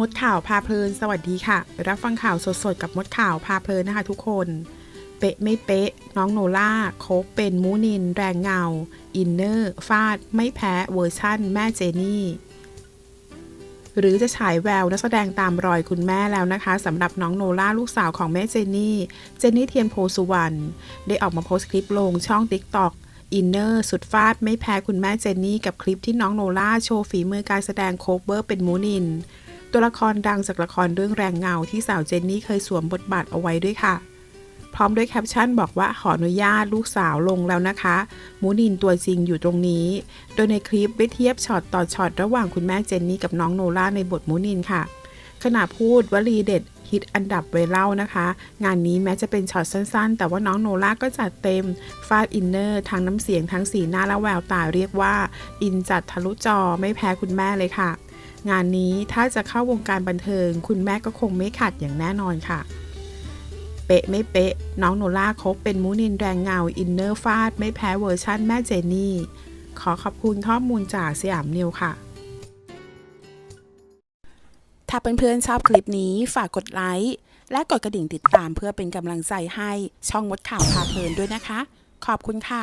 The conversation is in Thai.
มดข่าวพาเพลิน สวัสดีค่ะ รับฟังข่าวสดๆ กับมดข่าวพาเพลินนะคะทุกคน เป๊ะไม่เป๊ะ น้องโนล่าโคบเป็นมูนิน แรงเงา อินเนอร์ฟาด ไม่แพ้เวอร์ชั่น แม่เจนี่ หรือจะฉายแววนักแสดงตามรอยคุณแม่แล้วนะคะสำหรับน้องโนล่าลูกสาวของแม่เจนี่ เจนนี่เทียนโพสุวรรณได้ออกมาโพสต์คลิปลงช่อง TikTok อินเนอร์สุดฟาดไม่แพ้คุณแม่เจนนี่กับคลิปที่น้องโนล่าโชว์ฝีมือการแสดงโคเวอร์เป็นมูนิน ตัวละครดังจากละครเรื่องแรงเงาที่สาวเจนนี่เคยสวมบทบาทเอาไว้ด้วยค่ะ พร้อมด้วยแคปชั่นบอกว่าขออนุญาตลูกสาวลงแล้วนะคะ มูนินตัวจริงอยู่ตรงนี้ โดยในคลิปได้เทียบช็อตต่อช็อตระหว่างคุณแม่เจนนี่กับน้องโนล่าในบทมูนินค่ะ ขณะพูดวลีเด็ดฮิตอันดับไวเล่านะคะ งานนี้แม้จะเป็นช็อตสั้นๆ แต่ว่าน้องโนล่าก็จัดเต็ม ฟาดอินเนอร์ทั้งน้ำเสียงทั้งสีหน้าและแววตาเรียกว่า อินจัดทะลุจอไม่แพ้คุณแม่เลยค่ะ งานนี้ถ้าจะเข้าวงการบันเทิง คุณแม่ก็คงไม่ขัดอย่างแน่นอนค่ะ เป๊ะไม่เป๊ะ น้องโนล่าคบเป็นมูนินแรงเงาอินเนอร์ฟาด ไม่แพ้เวอร์ชั่นแม่เจนี่ ขอขอบคุณข้อมูลจากสยามนิวค่ะ ถ้าเพื่อนๆชอบคลิปนี้ฝากกดไลค์และกดกระดิ่งติดตามเพื่อเป็นกำลังใจให้ช่องมดข่าวพาเพลินด้วยนะคะ ขอบคุณค่ะ